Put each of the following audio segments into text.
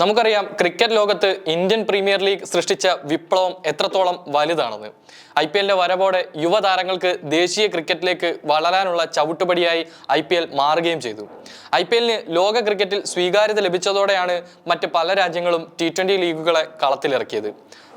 നമുക്കറിയാം ക്രിക്കറ്റ് ലോകത്ത് Indian premier league സൃഷ്ടിച്ച വിപ്ലവം എത്രത്തോളം വലുതാണെന്ന്. ഐ പി എല്ലിന്റെ വരവോടെ യുവതാരങ്ങൾക്ക് ദേശീയ ക്രിക്കറ്റിലേക്ക് വളരാനുള്ള ചവിട്ടുപടിയായി ഐ പി എൽ മാറുകയും ചെയ്തു. ഐ പി എല്ലിന് ലോക ക്രിക്കറ്റിൽ സ്വീകാര്യത ലഭിച്ചതോടെയാണ് മറ്റ് പല രാജ്യങ്ങളും ടി ട്വന്റി ലീഗുകളെ കളത്തിലിറക്കിയത്.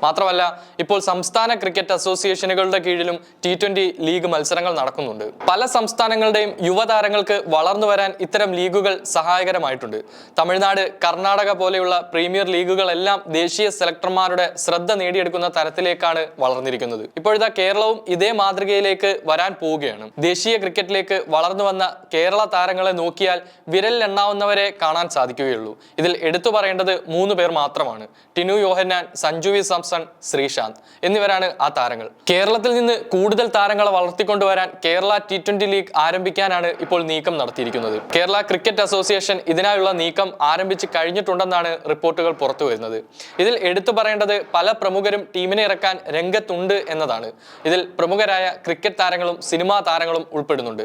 മാത്രമല്ല ഇപ്പോൾ സംസ്ഥാന ക്രിക്കറ്റ് അസോസിയേഷനുകളുടെ കീഴിലും ടി ട്വന്റി ലീഗ് മത്സരങ്ങൾ നടക്കുന്നുണ്ട്. പല സംസ്ഥാനങ്ങളുടെയും യുവതാരങ്ങൾക്ക് വളർന്നു വരാൻ ഇത്തരം ലീഗുകൾ സഹായകരമായിട്ടുണ്ട്. തമിഴ്നാട് കർണാടക പോലെയുള്ള പ്രീമിയർ ലീഗുകളെല്ലാം ദേശീയ സെലക്ടർമാരുടെ ശ്രദ്ധ നേടിയെടുക്കുന്ന തരത്തിലേക്കാണ് വളർന്നിരിക്കുന്നത്. ഇപ്പോഴത്തെ കേരളവും ഇതേ മാതൃകയിലേക്ക് വരാൻ പോവുകയാണ്. ദേശീയ ക്രിക്കറ്റിലേക്ക് വളർന്നു വന്ന കേരള താരങ്ങളെ നോക്കിയാൽ വിരലിലെണ്ണാവുന്നവരെ കാണാൻ സാധിക്കുകയുള്ളൂ. ഇതിൽ എടുത്തു പറയേണ്ടത് മൂന്ന് പേർ മാത്രമാണ്. ടിനു യോഹന്നാൻ സഞ്ജു വി സാംസൺ ശ്രീശാന്ത് എന്നിവരാണ് ആ താരങ്ങൾ. കേരളത്തിൽ നിന്ന് കൂടുതൽ താരങ്ങളെ വളർത്തിക്കൊണ്ടുവരാൻ കേരള ടി ട്വന്റി ലീഗ് ആരംഭിക്കാനാണ് ഇപ്പോൾ നീക്കം നടത്തിയിരിക്കുന്നത്. കേരള ക്രിക്കറ്റ് അസോസിയേഷൻ ഇതിനായുള്ള നീക്കം ആരംഭിച്ച് കഴിഞ്ഞിട്ടുണ്ടെന്നാണ് റിപ്പോർട്ടുകൾ പുറത്തു വരുന്നത്. ഇതിൽ എടുത്തു പറയേണ്ടത് പല പ്രമുഖരും ടീമിനെ ഇറക്കാൻ രംഗത്തുണ്ട് എന്നതാണ്. ഇതിൽ പ്രമുഖരായ ക്രിക്കറ്റ് താരങ്ങളും സിനിമാ താരങ്ങളും ഉൾപ്പെടുന്നുണ്ട്.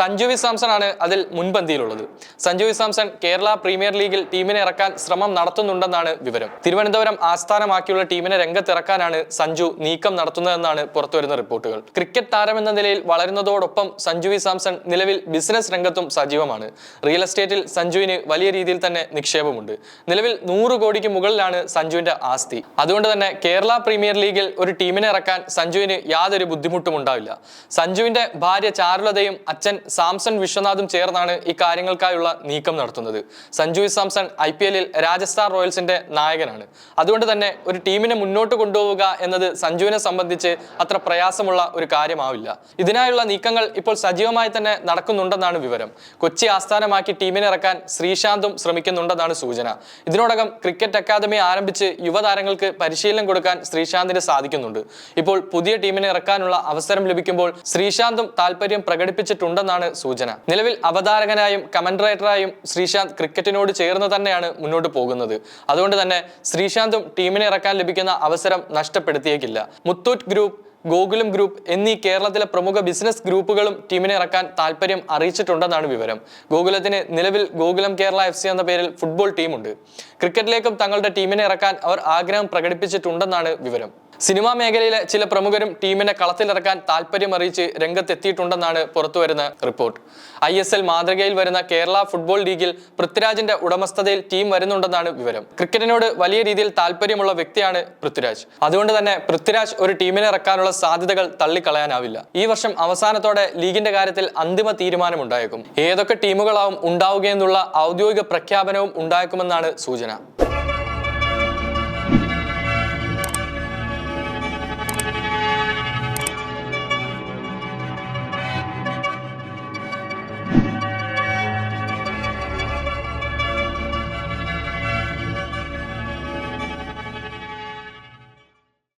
സഞ്ജു വി സാംസൺ ആണ് അതിൽ മുൻപന്തിയിലുള്ളത്. സഞ്ജു വി സാംസൺ കേരള പ്രീമിയർ ലീഗിൽ ടീമിനെ ഇറക്കാൻ ശ്രമം നടത്തുന്നുണ്ടെന്നാണ് വിവരം. തിരുവനന്തപുരം ആസ്ഥാനമാക്കിയുള്ള ടീമിനെ രംഗത്തിറക്കാനാണ് സഞ്ജു നീക്കം നടത്തുന്നതെന്നാണ് പുറത്തുവരുന്ന റിപ്പോർട്ടുകൾ. ക്രിക്കറ്റ് താരം എന്ന നിലയിൽ വളരുന്നതോടൊപ്പം സഞ്ജു വി സാംസൺ നിലവിൽ ബിസിനസ് രംഗത്തും സജീവമാണ്. റിയൽ എസ്റ്റേറ്റിൽ സഞ്ജുവിന് വലിയ രീതിയിൽ തന്നെ നിക്ഷേപമുണ്ട്. നിലവിൽ നൂറ് കോടിക്ക് മുകളിലാണ് സഞ്ജുവിന്റെ ആസ്തി. അതുകൊണ്ട് തന്നെ കേരള പ്രീമിയർ ലീഗിൽ ഒരു ടീമിനെ ഇറക്കാൻ സഞ്ജുവിന് യാതൊരു ബുദ്ധിമുട്ടും ഉണ്ടാവില്ല. സഞ്ജുവിന്റെ ഭാര്യ ചാരുലതയും അച്ഛൻ സാംസൺ വിശ്വനാഥും ചേർന്നാണ് ഈ കാര്യങ്ങൾക്കായുള്ള നീക്കം നടത്തുന്നത്. സഞ്ജു സാംസൺ ഐ രാജസ്ഥാൻ റോയൽസിന്റെ നായകനാണ്. അതുകൊണ്ട് തന്നെ ഒരു ടീമിനെ മുന്നോട്ട് കൊണ്ടുപോവുക എന്നത് സഞ്ജുവിനെ സംബന്ധിച്ച് അത്ര പ്രയാസമുള്ള ഒരു കാര്യമാവില്ല. ഇതിനായുള്ള നീക്കങ്ങൾ ഇപ്പോൾ സജീവമായി തന്നെ നടക്കുന്നുണ്ടെന്നാണ് വിവരം. കൊച്ചി ആസ്ഥാനമാക്കി ടീമിനെ ഇറക്കാൻ ശ്രീശാന്തും ശ്രമിക്കുന്നുണ്ടെന്നാണ് സൂചന. ഇതിനോടകം ക്രിക്കറ്റ് അക്കാദമി ആരംഭിച്ച് യുവതാരങ്ങൾക്ക് പരിശീലനം കൊടുക്കാൻ ശ്രീശാന്തിന് സാധിക്കുന്നുണ്ട്. ഇപ്പോൾ പുതിയ ടീമിനെ ഇറക്കാനുള്ള അവസരം ലഭിക്കുമ്പോൾ ശ്രീശാന്തും താല്പര്യം പ്രകടിപ്പിച്ചിട്ടുണ്ടെന്നാണ് സൂചന. നിലവിൽ അവതാരകനായും കമന്ററേറ്ററായും ശ്രീശാന്ത് ക്രിക്കറ്റിനോട് ചേർന്ന് തന്നെയാണ് മുന്നോട്ട് പോകുന്നത്. അതുകൊണ്ട് തന്നെ ശ്രീശാന്തും ടീമിനെ ഇറക്കാൻ ലഭിക്കുന്ന അവസരം നഷ്ടപ്പെടുത്തിയേക്കില്ല. മുത്തൂറ്റ് ഗ്രൂപ്പ് ഗോകുലം ഗ്രൂപ്പ് എന്നീ കേരളത്തിലെ പ്രമുഖ ബിസിനസ് ഗ്രൂപ്പുകളും ടീമിനെ ഇറക്കാൻ താല്പര്യം അറിയിച്ചിട്ടുണ്ടെന്നാണ് വിവരം. ഗോകുലത്തിന് നിലവിൽ ഗോകുലം കേരള എഫ് എന്ന പേരിൽ ഫുട്ബോൾ ടീമുണ്ട് ക്രിക്കറ്റിലേക്കും തങ്ങളുടെ ടീമിനെ ഇറക്കാൻ അവർ ആഗ്രഹം പ്രകടിപ്പിച്ചിട്ടുണ്ടെന്നാണ് വിവരം. സിനിമാ മേഖലയിലെ ചില പ്രമുഖരും ടീമിനെ കളത്തിലിറക്കാൻ താല്പര്യം അറിയിച്ച് രംഗത്തെത്തിയിട്ടുണ്ടെന്നാണ് പുറത്തുവരുന്ന റിപ്പോർട്ട്. ഐ എസ് എൽ മാതൃകയിൽ വരുന്ന കേരള ഫുട്ബോൾ ലീഗിൽ പൃഥ്വിരാജിന്റെ ഉടമസ്ഥതയിൽ ടീം വരുന്നുണ്ടെന്നാണ് വിവരം. ക്രിക്കറ്റിനോട് വലിയ രീതിയിൽ താല്പര്യമുള്ള വ്യക്തിയാണ് പൃഥ്വിരാജ്. അതുകൊണ്ട് തന്നെ പൃഥ്വിരാജ് ഒരു ടീമിനെ ഇറക്കാനുള്ള സാധ്യതകൾ തള്ളിക്കളയാനാവില്ല. ഈ വർഷം അവസാനത്തോടെ ലീഗിന്റെ കാര്യത്തിൽ അന്തിമ തീരുമാനമുണ്ടായേക്കും. ഏതൊക്കെ ടീമുകളാവും ഉണ്ടാവുകയെന്നുള്ള ഔദ്യോഗിക പ്രഖ്യാപനവും ഉണ്ടായേക്കുമെന്നാണ് സൂചന.